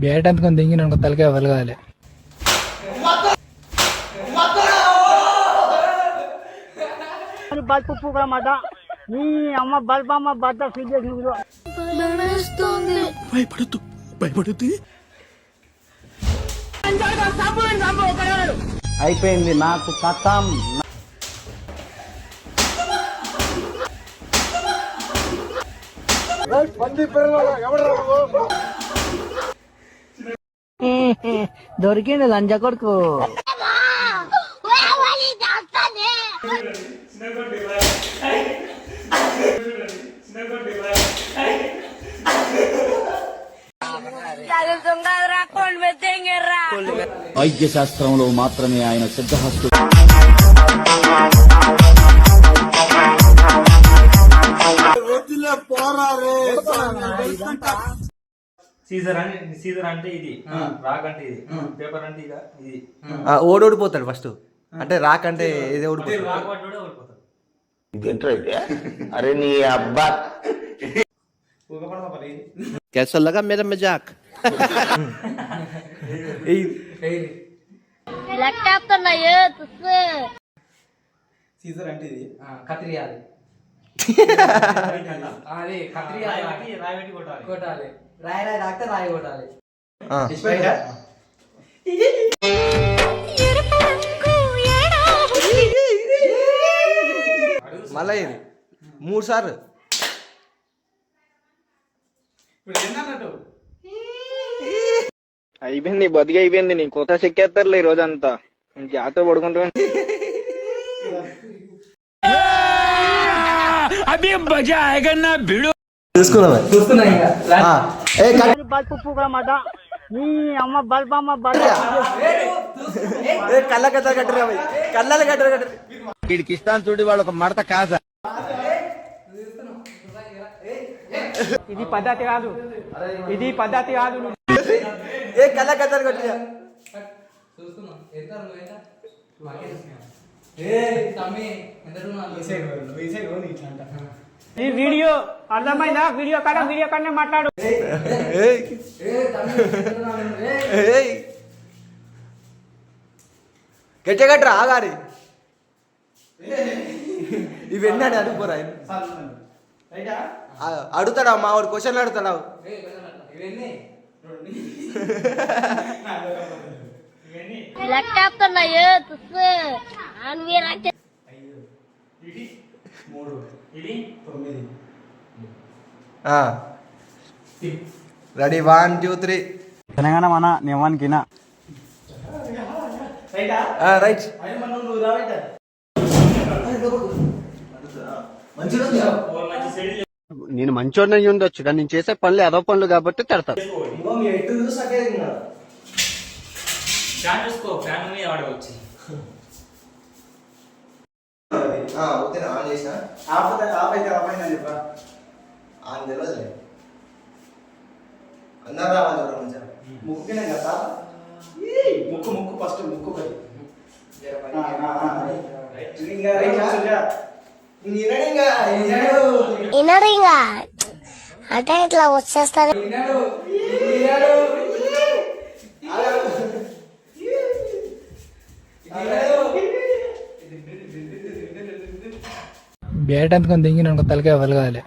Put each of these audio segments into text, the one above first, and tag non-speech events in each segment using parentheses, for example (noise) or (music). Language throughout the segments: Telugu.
బ్యాట్ అందుకొని దింగి నాకు తలకాయ వెలగాలి బల్బు పూకలమాట నీ అమ్మ బల్బు అమ్మ బద్ద ఫీల్ చేసి భయపడద్దు. భయపడద్దు. అయిపోయింది నాకు కథం. (laughs) దొరికింది లంజ కొడుకు. వైద్య శాస్త్రంలో మాత్రమే ఆయన సిద్ధహస్తు సీజర్ అంటే సీజర్ అంటే ఇది రాక్ అంటే ఇది పేపర్ అంటే ఇక ఇది ఆ, ఓడి ఓడిపోతాడు ఫస్ట్ అంటే రాక్ అంటే ఏదో ఓడిపోతాడు రాక్ పట్టుడే ఓడిపోతాడు ఊగపడదా మరి कैसा लगा मेरा मजाक लैपटॉप तो नहीं है तुझसे సీజర్ అంటే ఇది కత్రియాలి అది కత్రియాలి రాయి పెట్టి రాయి పెట్టి కొట్టాలి. కొట్టాలి. రాయి రాయి తాకితే రాయి కొట్టాలి ఆ, మళ్ళా ఇది. మూడు సార్లు. అయిపోయింది బతికి అయిపోయింది నీ కొత్త చెక్కేస్తారులే ఈ రోజంతా. జాగ్రత్త పడుకుంటా చూసుకున్నామే చూస్తున్నా ఇంకా. ఆ, ఏ కట్. బల్బు పూకలమాట నీ అమ్మ బల్బు అమ్మ ఏ కళ్ళ కట్టలు కట్టరు అవి కళ్ళ కట్టరు కట్టరు? వీడికి ఇస్తాను చూడు వాళ్ళు ఒక మడత కాస ఇది పద్ధతి కాదు. ఇది పద్ధతి కాదు ఏ కళ్ళ కట్టలు కట్టరు? చూస్తున్నా. ఈ వీడియో అర్థమైందా? వీడియో కాడ వీడియో కాడనే మాట్లాడు. గట్టిగా కట్టరా ఆగారి ఇవన్నీ అని అడుగుపోరా? అడుగుతాడా? మా వాడు క్వశ్చన్లు అడుగుతాడా? (laughs) Ready. One two three. Telangana మన నివానికి రైట్. నేను మంచోడిని ఉండొచ్చు నేను చేసే పనులు అదో పనులు కాబట్టి తిడతాను. చూసాకే ఫ్యాన్ చూసుకో ఫ్యాన్ మీద ఆడవచ్చు ఆన్ చేసిన? ఆపద ఆపైతే ఆపైనా చెప్పరా ఆన్ తెలియదులే అందరు రావాలి ఎవరో మంచిగా? ముక్కునే కదా? ముక్కు ముక్కు ఫస్ట్ ముక్కు ఇనరింగా అంటే ఇట్లా వచ్చేస్తారు. బ్యాట్ అందుకొని దింగి నాకు తలకాయ వెలగాలి.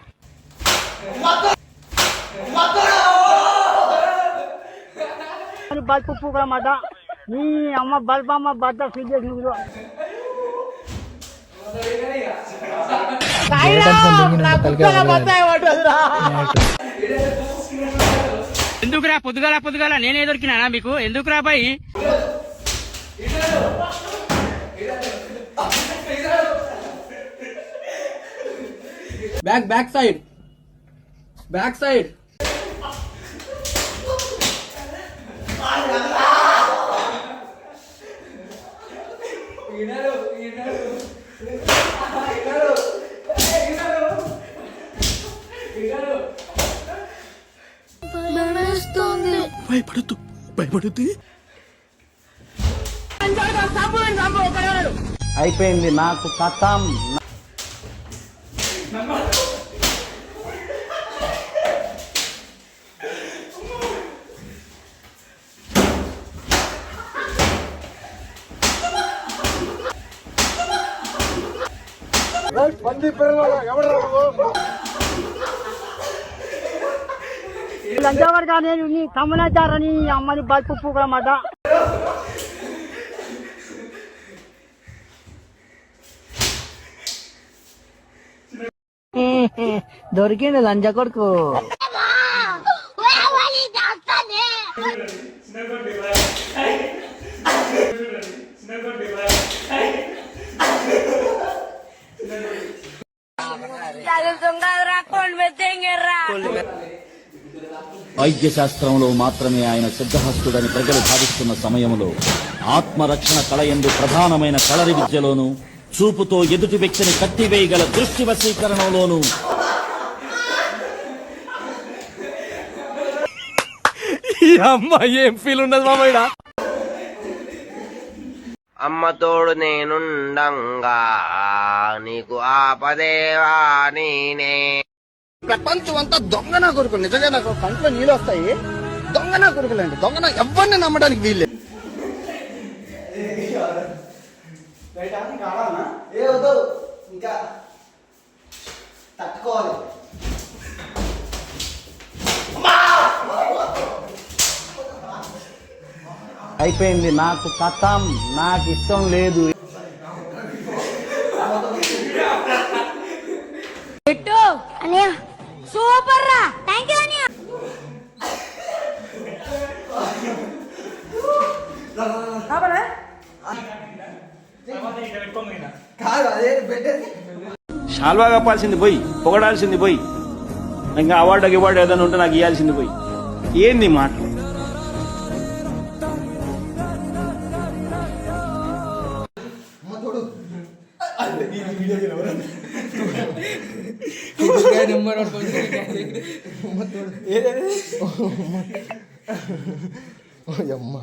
బల్బు పూకలమాట నీ అమ్మ బల్బు అమ్మ బద్ద తలకాయ వెలగాలి. ఎందుకురా పొద్దుగాల పొద్దుగాల నేనే దొరికినా మీకు? ఎందుకురా boy? Back back side. Back side. భయమేస్తుంది భయపడద్దు భయపడుద్ది. అయిపోయింది నాకు కథం. పంది పిల్లలు ఎవరు లంచావర్ కానీ తమ్మునాచారని అమ్మని బల్పు పూకలమాట దొరికిండు లంజ కొడుకు. వైద్య శాస్త్రంలో మాత్రమే ఆయన సిద్ధహస్తుడని ప్రజలు భావిస్తున్న సమయంలో ఆత్మరక్షణ కళ ఎందు ప్రధానమైన కళరి విద్యలోను చూపుతో ఎదుటి వ్యక్తిని కట్టివేయగల దృష్టి వశీకరణలోనూ అమ్మ ఏం ఫీల్ ఉండదు మామయ్య అమ్మ తోడు నేనుండంగా నీకు ఆపదేవా నేనే. ప్రపంచం అంతా దొంగ నా కొడుకులు నిజంగా నాకు కంట్లో నీళ్ళు వస్తాయి. దొంగ నా కొడుకులండి దొంగ నా ఎవరిని నమ్మడానికి వీల్లేదు. అయిపోయింది. నాకు కథం నాకు ఇష్టం లేదు. అనియా. సూపర్ రా. థ్యాంక్ యూ అనియా. శాల్వా కప్పాల్సింది పోయి పొగడాల్సింది పోయి. ఇంకా అవార్డు అవార్డు ఏదైనా ఉంటే నాకు ఇవ్వాల్సింది పోయి. ఏంది మాట నెంబర్ అమ్మ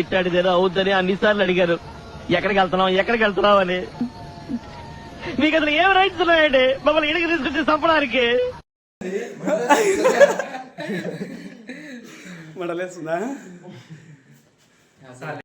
ఇట్టాడిదేదో అవుద్దని అన్నిసార్లు అడిగారు. ఎక్కడికి వెళ్తున్నావు? ఎక్కడికి వెళ్తున్నావు అని. మీకు అసలు ఏం రైట్స్ ఉన్నాయండి మమ్మల్ని ఇడికి తీసుకొచ్చి చంపడానికి మడలేస్తుందా